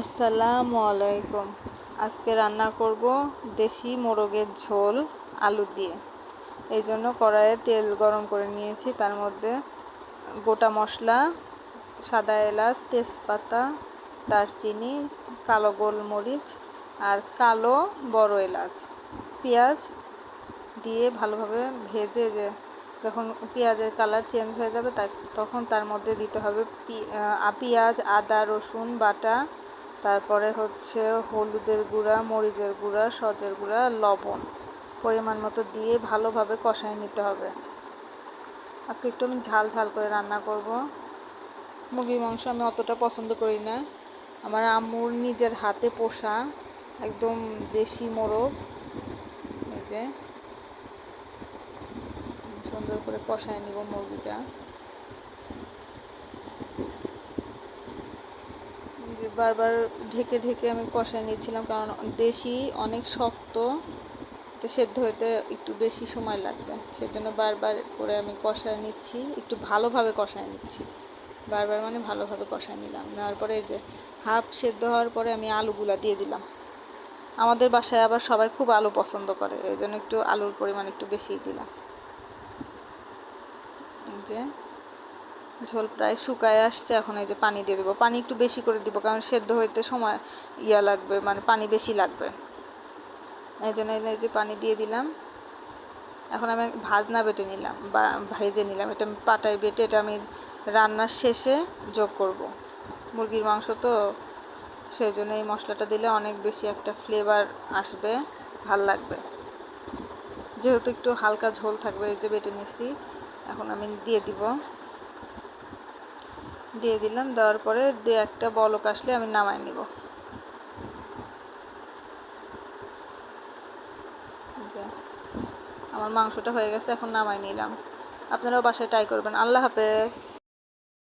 আসসালামু আলাইকুম। আজকে রান্না করব দেশি মোরগের ঝোল আলু দিয়ে। এই জন্য কড়াইয়ে তেল গরম করে নিয়েছি। তার মধ্যে গোটা মশলা, সাদা এলাচ, তেজপাতা, দারচিনি, কালো গোলমরিচ আর কালো বড় এলাচ। পেঁয়াজ দিয়ে ভালোভাবে ভেজে যে যখন পেঁয়াজের কালার চেঞ্জ হয়ে যাবে তখন তার মধ্যে দিতে হবে পেঁয়াজ, আদা, রসুন, বাটা, তারপরে হচ্ছে হলুদের গুঁড়া, মরিচের গুঁড়া, সজের গুঁড়া, লবণ পরিমাণ মতো দিয়ে ভালোভাবে কষায় নিতে হবে। আজকে একটু আমি ঝাল ঝাল করে রান্না করব। মুরগির মাংস আমি অতটা পছন্দ করি না। আমার আম্মুর নিজের হাতে পোষা একদম দেশি মোরগ। এই যে সুন্দর করে কষায় নিব মুরগিটা। বারবার ঢেকে ঢেকে আমি কষায় নিয়েছিলাম কারণ দেশি অনেক শক্ত, তো সেদ্ধ হইতে একটু বেশি সময় লাগবে। সেজন্য বারবার করে আমি কষায় নিচ্ছি, একটু ভালোভাবে কষায় নিচ্ছি। বারবার মানে ভালোভাবে কষায় নিলাম। নেওয়ার পরে এই যে হাফ সেদ্ধ হওয়ার পরে আমি আলুগুলা দিয়ে দিলাম। আমাদের বাসায় আবার সবাই খুব আলু পছন্দ করে, এই জন্য একটু আলুর পরিমাণ একটু বেশিই দিলাম। যে ঝোল প্রায় শুকায় আসছে, এখন এই যে পানি দিয়ে দেবো। পানি একটু বেশি করে দিব, কারণ সেদ্ধ হইতে সময় ইয়া লাগবে মানে পানি বেশি লাগবে। এই জন্য এই যে পানি দিয়ে দিলাম। এখন আমি ভাজনা বেটে নিলাম, বা ভেজে নিলাম। এটা আমি পাটায় বেটে, এটা আমি রান্নার শেষে যোগ করব। মুরগির মাংস তো সেই জন্য এই মশলাটা দিলে অনেক বেশি একটা ফ্লেভার আসবে, ভালো লাগবে। যেহেতু একটু হালকা ঝোল থাকবে, এই যে বেটে নিছি। এখন আমি দিয়ে দিব। দিয়ে দিলাম, দেওয়ার পরে দু একটা বলক আসলে আমি নামাই নিব। আমার মাংসটা হয়ে গেছে, এখন নামাই নিলাম। আপনারাও বাসায় ট্রাই করবেন। আল্লাহ হাফেজ।